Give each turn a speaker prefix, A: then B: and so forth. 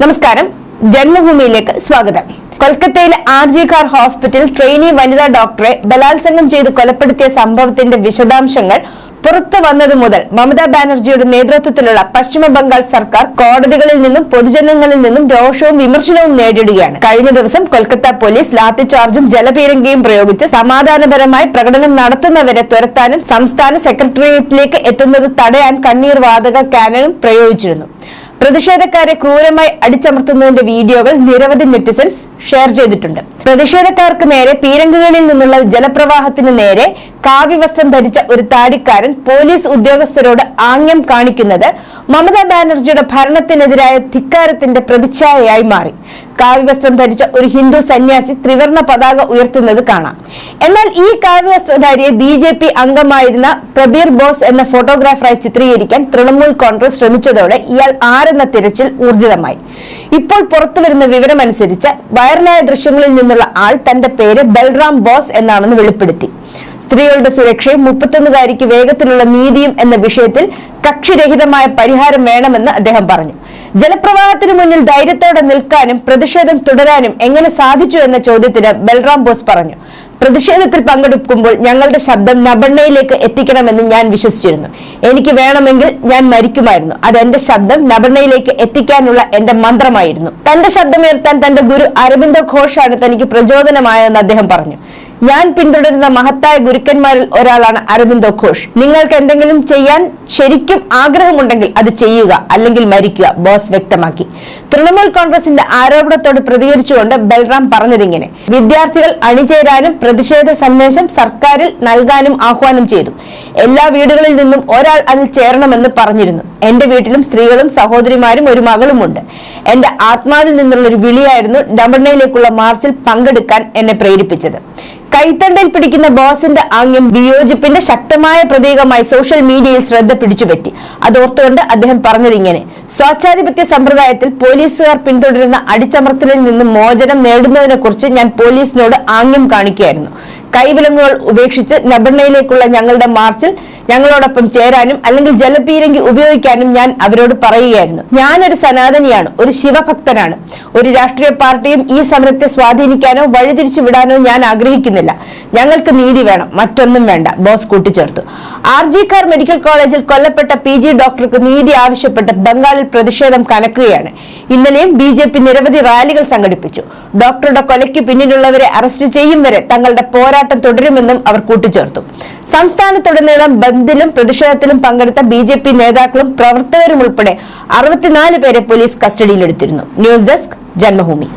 A: നമസ്കാരം. ജന്മഭൂമിയിലേക്ക് സ്വാഗതം. കൊൽക്കത്തയിലെ R G Kar hospital trainee വനിതാ ഡോക്ടറെ ബലാത്സംഗം ചെയ്ത് കൊലപ്പെടുത്തിയ സംഭവത്തിന്റെ വിശദാംശങ്ങൾ പുറത്തു വന്നതു മുതൽ മമതാ ബാനർജിയുടെ നേതൃത്വത്തിലുള്ള പശ്ചിമ ബംഗാൾ സർക്കാർ കോടതികളിൽ നിന്നും പൊതുജനങ്ങളിൽ നിന്നും രോഷവും വിമർശനവും നേരിടുകയാണ്. കഴിഞ്ഞ ദിവസം കൊൽക്കത്ത പോലീസ് ലാത്തിചാർജും ജലപീരങ്കയും പ്രയോഗിച്ച് സമാധാനപരമായി പ്രകടനം നടത്തുന്നവരെ തുരത്താനും സംസ്ഥാന സെക്രട്ടേറിയറ്റിലേക്ക് എത്തുന്നത് തടയാൻ കണ്ണീർ വാതക കാനനും പ്രയോഗിച്ചിരുന്നു. പ്രതിഷേധക്കാരെ ക്രൂരമായി അടിച്ചമർത്തുന്നതിന്റെ വീഡിയോകൾ നിരവധി നെറ്റിസൻസ് ഷെയർ ചെയ്തിട്ടുണ്ട്. പ്രതിഷേധക്കാർക്ക് നേരെ പീരങ്കുകളിൽ നിന്നുള്ള ജലപ്രവാഹത്തിന് നേരെ കാവ്യവസ്ത്രം ധരിച്ച ഒരു താടിക്കാരൻ പോലീസ് ഉദ്യോഗസ്ഥരോട് ആംഗ്യം കാണിക്കുന്നത് മമതാ ബാനർജിയുടെ ഭരണത്തിനെതിരായ ധിക്കാരത്തിന്റെ പ്രതിച്ഛായയായി മാറി. കാവ്യവസ്ത്രം ധരിച്ച ഒരു ഹിന്ദു സന്യാസി ത്രിവർണ പതാക ഉയർത്തുന്നത് കാണാം. എന്നാൽ ഈ കാവ്യവസ്ത്രധാരിയെ ബി ജെ പി അംഗമായിരുന്ന പ്രബീർ ബോസ് എന്ന ഫോട്ടോഗ്രാഫറായി ചിത്രീകരിക്കാൻ തൃണമൂൽ കോൺഗ്രസ് ശ്രമിച്ചതോടെ ഇയാൾ ആരെന്ന തിരച്ചിൽ ഊർജിതമായി. ഇപ്പോൾ പുറത്തുവരുന്ന വിവരമനുസരിച്ച് വൈറലായ ദൃശ്യങ്ങളിൽ നിന്നുള്ള ആൾ തന്റെ പേര് ബൽറാം ബോസ് എന്നാണെന്ന് വെളിപ്പെടുത്തി. സ്ത്രീകളുടെ സുരക്ഷയും മുപ്പത്തൊന്നുകാരിക്ക് വേഗത്തിലുള്ള നീതിയും എന്ന വിഷയത്തിൽ കക്ഷിരഹിതമായ പരിഹാരം വേണമെന്ന് അദ്ദേഹം പറഞ്ഞു. ജലപ്രവാഹത്തിനു മുന്നിൽ ധൈര്യത്തോടെ നിൽക്കാനും പ്രതിഷേധം തുടരാനും എങ്ങനെ സാധിച്ചു എന്ന ചോദ്യത്തിന് ബൽറാം ബോസ് പറഞ്ഞു. പ്രതിഷേധത്തിൽ പങ്കെടുക്കുമ്പോൾ ഞങ്ങളുടെ ശബ്ദം നബണ്ണയിലേക്ക് എത്തിക്കണമെന്ന് ഞാൻ വിശ്വസിച്ചിരുന്നു. എനിക്ക് വേണമെങ്കിൽ ഞാൻ മരിക്കുമായിരുന്നു. അത് എന്റെ ശബ്ദം നബണ്ണയിലേക്ക് എത്തിക്കാനുള്ള എന്റെ മന്ത്രമായിരുന്നു. തന്റെ ശബ്ദമുയർത്താൻ തന്റെ ഗുരു അരവിന്ദ ഘോഷാണ് തനിക്ക് പ്രചോദനമായതെന്ന് അദ്ദേഹം പറഞ്ഞു. ഞാൻ പിന്തുടരുന്ന മഹത്തായ ഗുരുക്കന്മാരിൽ ഒരാളാണ് അരവിന്ദോ ഘോഷ്. നിങ്ങൾക്ക് എന്തെങ്കിലും ചെയ്യാൻ ശരിക്കും ആഗ്രഹമുണ്ടെങ്കിൽ അത് ചെയ്യുക അല്ലെങ്കിൽ മരിക്കുക ബോസ് വ്യക്തമാക്കി. തൃണമൂൽ കോൺഗ്രസിന്റെ ആരോപണത്തോട് പ്രതികരിച്ചുകൊണ്ട് ബൽറാം പറഞ്ഞതിങ്ങനെ. വിദ്യാർത്ഥികൾ അണിചേരാനും പ്രതിഷേധ സന്ദേശം സർക്കാരിൽ നൽകാനും ആഹ്വാനം ചെയ്തു. എല്ലാ വീടുകളിൽ നിന്നും ഒരാൾ അതിൽ ചേരണമെന്ന് പറഞ്ഞിരുന്നു. എന്റെ വീട്ടിലും സ്ത്രീകളും സഹോദരിമാരും ഒരു മകളുമുണ്ട്. എന്റെ ആത്മാവിൽ നിന്നുള്ള ഒരു വിളിയായിരുന്നു ഡബണ്ണയിലേക്കുള്ള മാർച്ചിൽ പങ്കെടുക്കാൻ എന്നെ പ്രേരിപ്പിച്ചത്. കൈത്തണ്ടയിൽ പിടിക്കുന്ന ബോസിന്റെ ആംഗ്യം വിയോജിപ്പിന്റെ ശക്തമായ പ്രതീകമായി സോഷ്യൽ മീഡിയയിൽ ശ്രദ്ധ പിടിച്ചുപറ്റി. അതോർത്തുകൊണ്ട് അദ്ദേഹം പറഞ്ഞതിങ്ങനെ സ്വേച്ഛാധിപത്യ സമ്പ്രദായത്തിൽ പോലീസുകാർ പിന്തുടരുന്ന അടിച്ചമർത്തലിൽ നിന്ന് മോചനം നേടുന്നതിനെ കുറിച്ച് ഞാൻ പോലീസിനോട് ആംഗ്യം കാണിക്കുകയായിരുന്നു. കൈവിലങ്ങുകൾ ഉപേക്ഷിച്ച് നബണ്ണയിലേക്കുള്ള ഞങ്ങളുടെ മാർച്ചിൽ ഞങ്ങളോടൊപ്പം ചേരാനും അല്ലെങ്കിൽ ജലപീരങ്കി ഉപയോഗിക്കാനും ഞാൻ അവരോട് പറയുകയായിരുന്നു. ഞാനൊരു സനാതനിയാണ് ഒരു ശിവഭക്തനാണ്. ഒരു രാഷ്ട്രീയ പാർട്ടിയും ഈ സമരത്തെ സ്വാധീനിക്കാനോ വഴിതിരിച്ചു വിടാനോ ഞാൻ ആഗ്രഹിക്കുന്നില്ല. ഞങ്ങൾക്ക് നീതി വേണം മറ്റൊന്നും വേണ്ട ബോസ് കൂട്ടിച്ചേർത്തു. ആർ ജി കാർ മെഡിക്കൽ കോളേജിൽ കൊല്ലപ്പെട്ട പി ജി ഡോക്ടർക്ക് നീതി ആവശ്യപ്പെട്ട് ബംഗാളിൽ പ്രതിഷേധം കനക്കുകയാണ്. ഇന്നലെയും ബി ജെ പി നിരവധി റാലികൾ സംഘടിപ്പിച്ചു. ഡോക്ടറുടെ കൊലയ്ക്ക് പിന്നിലുള്ളവരെ അറസ്റ്റ് ചെയ്യും വരെ തങ്ങളുടെ പോരാട്ടം തുടരുമെന്നും അവർ കൂട്ടിച്ചേർത്തു. സംസ്ഥാനത്തുടനീളം ബന്ദിലും പ്രതിഷേധത്തിലും പങ്കെടുത്ത ബി ജെ പി നേതാക്കളും പ്രവർത്തകരും ഉൾപ്പെടെ അറുപത്തിനാല് പേരെ പോലീസ് കസ്റ്റഡിയിലെടുത്തിരുന്നു. News desk Janmabhumi.